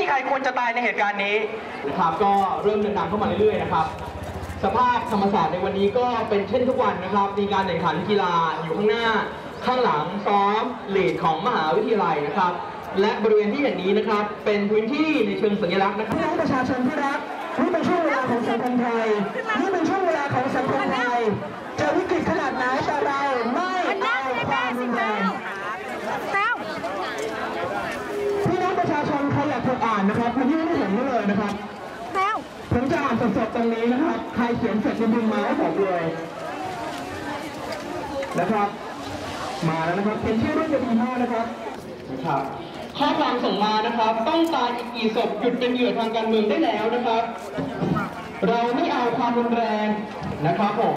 มีใครควรจะตายในเหตุการณ์นี้นะครับก็เริ่มเดินทางเข้ามาเรื่อยๆนะครับ สภาพธรรมศาสตร์ในวันนี้ก็เป็นเช่นทุกวันนะครับ มีการแข่งขันกีฬาอยู่ข้างหน้า ข้างหลังซ้อมลีดของมหาวิทยาลัยนะครับ และบริเวณที่เห็นนี้นะครับ เป็นพื้นที่ในเชิงสัญลักษณ์นะครับพี่น้องประชาชนที่รักนี่เป็นช่วงเวลาของสังคมไทยนี่เป็นช่วงเวลาของสังคมไทยจะวิกฤตขนาดไหนแต่เราไม่เอาความรุนแรง แต้ว พี่น้องประชาชนใครอยากถูกอ่านนะครับมายื่นให้ผมได้เลยนะครับแต้วผมจะอ่านสดๆตรงนี้นะครับ ใครเขียนเสร็จจะดึงมาให้ผมเลยนะครับ มาแล้วนะครับเป็นชื่อรุ่นจะดีมากนะครับนะครับข้อความส่งมานะครับ ต้องตายอีกกี่ศพหยุดเป็นเหยื่อทางการเมืองได้แล้วนะครับ เราไม่เอาความรุนแรงนะครับผม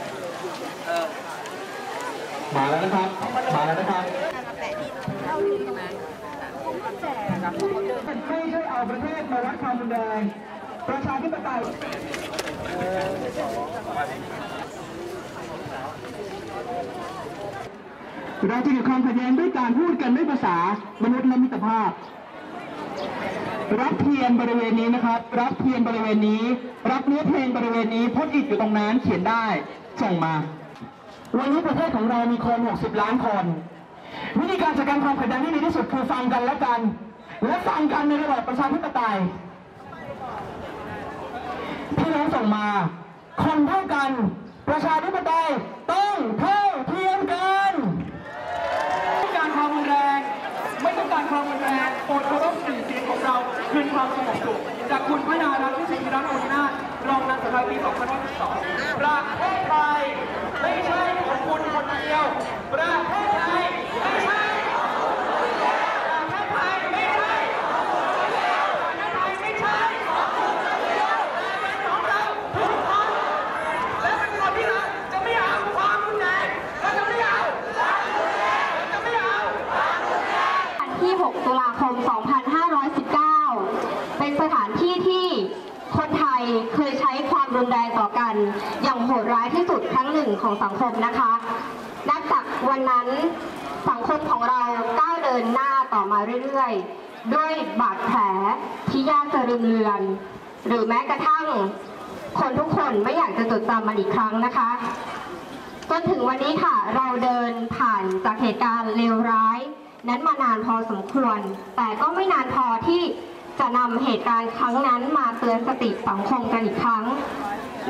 มาแล้วนะครับ มาแล้วนะครับ ไม่ใช่เอาประเทศมาวัดความรุนแรงประชาธิปไตยเราจะหยุดความขัดแย้งด้วยการพูดกันด้วยภาษามนุษย์และมิตรภาพ รับเทียนบริเวณนี้นะครับ รับเทียนบริเวณนี้ รับเนื้อเพลงบริเวณนี้พ่นอิฐอยู่ตรงนั้นเขียนได้ส่งมา วันนี้ประเทศของเรามีคน 60 ล้านคน วิธีการจัดการความขัดแย้งที่ดีที่สุดคือฟังกันและกัน และฟังกันในระบอบประชาธิปไตยพี่น้องส่งมา คนเท่ากัน ประชาธิปไตยต้องเท่าเทียมกันต้องการความรุนแรง ไม่ต้องการความรุนแรงโปรดเคารพสิ่งเสียงของเราคืนความสงบสุขจากคุณพนารัตน์วิสิทธิรัตน์โอนาถรองนายสภาปี2512ประเทศไทยไม่ใช่ของคุณคนเดียวประเทศไทย 6 ตุลาคม 2519 เป็นสถานที่ที่คนไทยเคยใช้ความรุนแรงต่อกัน อย่างโหดร้ายที่สุดครั้งหนึ่งของสังคมนะคะ นับจากวันนั้นสังคมของเราก้าวเดินหน้าต่อมาเรื่อยๆ ด้วยบาดแผลที่ยากจะรืมเลือน หรือแม้กระทั่งคนทุกคนไม่อยากจะจดจำมันอีกครั้งนะคะจนถึงวันนี้ค่ะ เราเดินผ่านจากเหตุการณ์เลวร้าย นั้นมานานพอสมควร แต่ก็ไม่นานพอที่จะนำเหตุการณ์ครั้งนั้นมาเตือนสติสังคมกันอีกครั้ง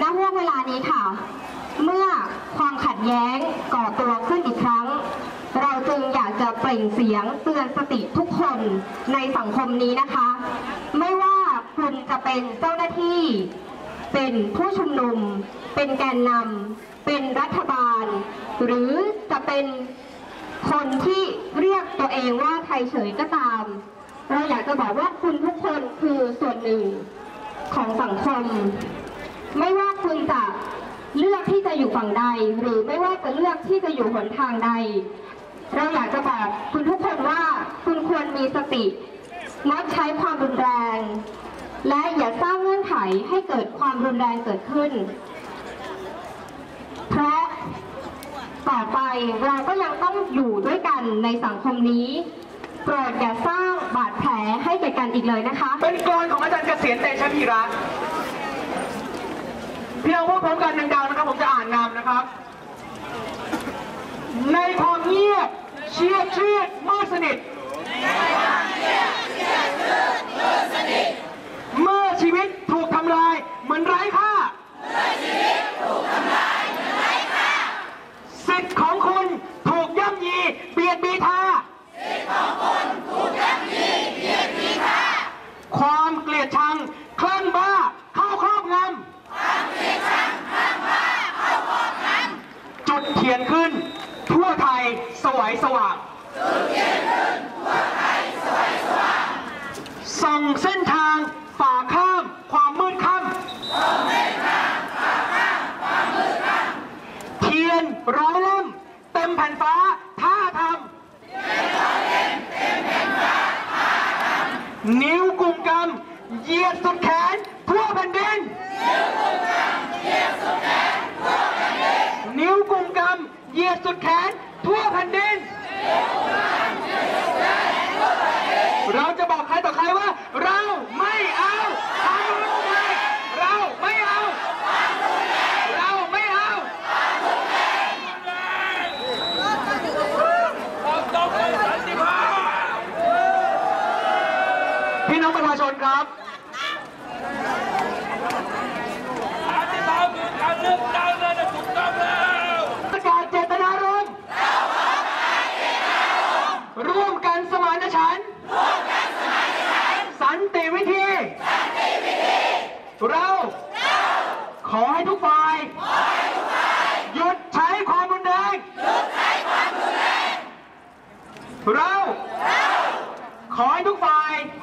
ณ ห่วงเวลานี้ค่ะ เมื่อความขัดแย้งก่อตัวขึ้นอีกครั้ง เราจึงอยากจะเปล่งเสียงเตือนสติทุกคนในสังคมนี้นะคะ ไม่ว่าคุณจะเป็นเจ้าหน้าที่ เป็นผู้ชุมนุม เป็นแกนนำเป็นรัฐบาล หรือจะเป็น คนที่เรียกตัวเองว่าไทยเฉยก็ตาม เราอยากจะบอกว่าคุณทุกคนคือส่วนหนึ่งของสังคม ไม่ว่าคุณจะเลือกที่จะอยู่ฝั่งใด หรือไม่ว่าจะเลือกที่จะอยู่หนทางใด เราอยากจะบอกคุณทุกคนว่าคุณควรมีสติงดใช้ความรุนแรง และอย่าสร้างเงื่อนไขให้เกิดความรุนแรงเกิดขึ้นเพราะ ต่อไปเราก็ยังต้องอยู่ด้วยกันในสังคมนี้โปรดอย่าสร้างบาดแผลให้แก่กันอีกเลยนะคะ เป็นกรของอาจารย์เกษียณเตชะธีระพี่น้องพูดพร้อมกันดังๆนะครับผมจะอ่านนำนะครับ ในความเงียบเชียดชืดมืดสนิทเมื่อชีวิตถูกทำลายเหมือนไร้ค่า สิทธิ์ของคุณถูกย่ำยีเบียดบีทาความเกลียดชังคลั่งบ้าเข้าครอบงำความเกลียดชังคลั่งบ้าเข้าครอบงำจุดเทียนขึ้น ทั่วไทยสวยสว่างจุดเทียนขึ้นังสุดแขนทั่วแผ่นดินนิ้วกุมกำเยียดสุดแขนทั่วแผ่นดิน เราจะบอกใครต่อใครว่า เราไม่เอาเอาเราไม่เอา เราไม่เอาพี่น้องประชาชนครับ ร่วมกันสมานฉันท์ร่วมกันสมานฉันท์สันติวิธี สันติวิธี เรา เรา ขอให้ทุกฝ่ายขอให้ทุกฝ่ายหยุดใช้ความรุนแรงหยุดใช้ความรุนแรง เรา เรา ขอให้ทุกฝ่ายข